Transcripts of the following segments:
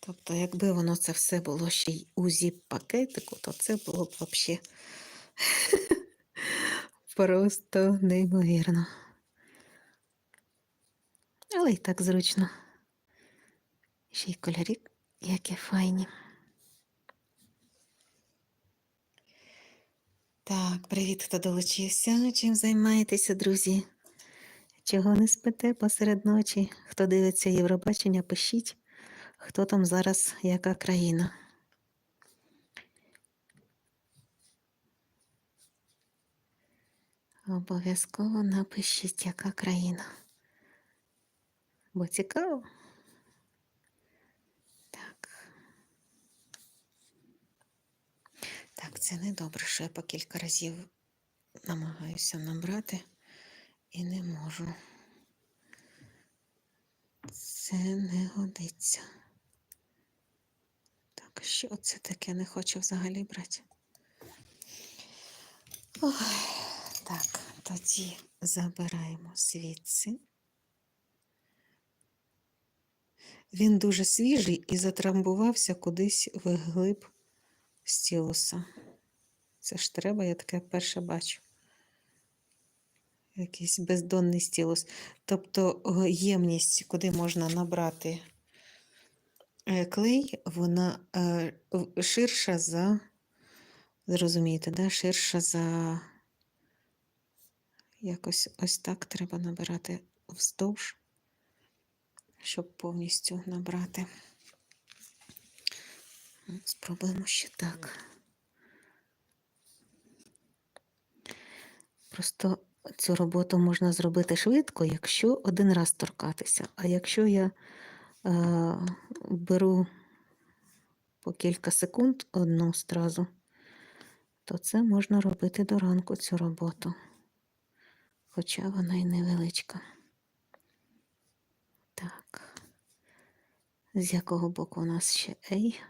Тобто, якби воно це все було ще й у зіп-пакетику, то це було б взагалі просто неймовірно. Але й так зручно. Ще й кольорі, які файні. Так, привіт, хто долучився. Чим займаєтеся, друзі? Чого не спите посеред ночі? Хто дивиться Євробачення, пишіть, хто там зараз, яка країна. Обов'язково напишіть, яка країна. Бо цікаво. Так. Так, це не добре, що я по кілька разів намагаюся набрати і не можу. Це не годиться. Так, що це таке не хочу взагалі брати? Ой, так, тоді забираємо звідси. Він дуже свіжий і затрамбувався кудись вглиб стілуса. Це ж треба, я таке вперше бачу. Якийсь бездонний стілус. Тобто е, ємність, куди можна набрати клей, вона е, ширша за, зрозумієте, да? ширша за якось ось так треба набирати вздовж, щоб повністю набрати. Спробуємо ще так. Просто цю роботу можна зробити швидко, якщо один раз торкатися. А якщо я е, беру по кілька секунд одну стразу, то це можна робити до ранку цю роботу. Хоча вона і невеличка. Так. З якого боку у нас ще ей?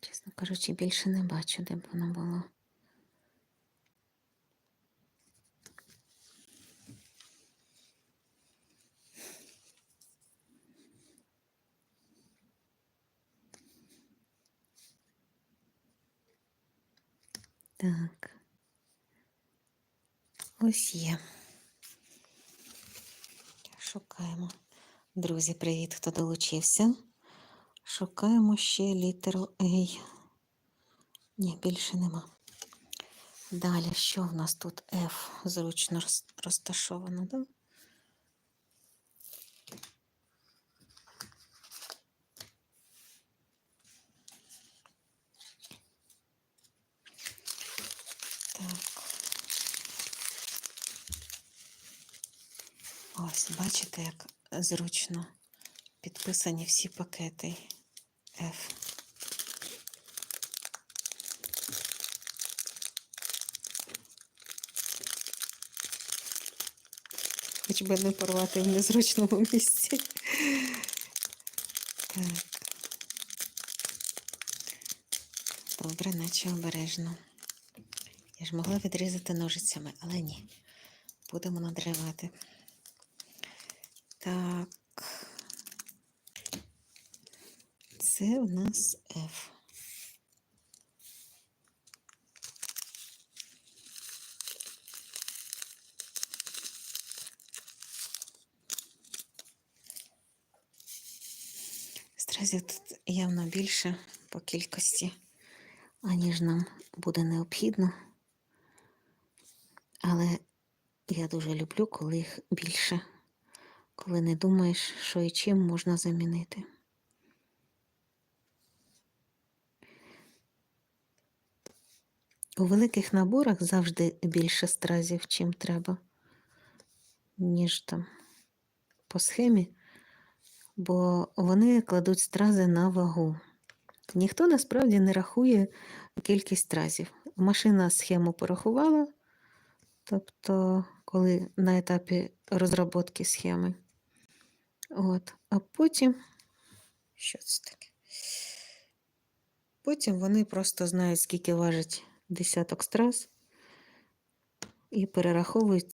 Чесно кажучи, більше не бачу, де б воно було. Так. Ось є. Шукаємо. Друзі, привіт, хто долучився. Шукаємо ще літеру A. Ні, більше нема. Далі, що в нас тут F зручно розташовано, розташовано, да? Ось, бачите, як зручно підписані всі пакети F. Хоч би не порвати в незручному місці. Так. Добре, наче обережно. Я ж могла відрізати ножицями, але ні. Будемо надривати. Так. Це у нас F. Стразів тут явно більше по кількості, аніж нам буде необхідно. Але я дуже люблю, коли їх більше, коли не думаєш, що і чим можна замінити. У великих наборах завжди більше стразів, чим треба, ніж там по схемі, бо вони кладуть стрази на вагу. Ніхто насправді не рахує кількість стразів. Машина схему порахувала, тобто, коли на етапі розробки схеми. От. А потім, що це таке? Потім вони просто знають, скільки важить десяток страз, і перераховують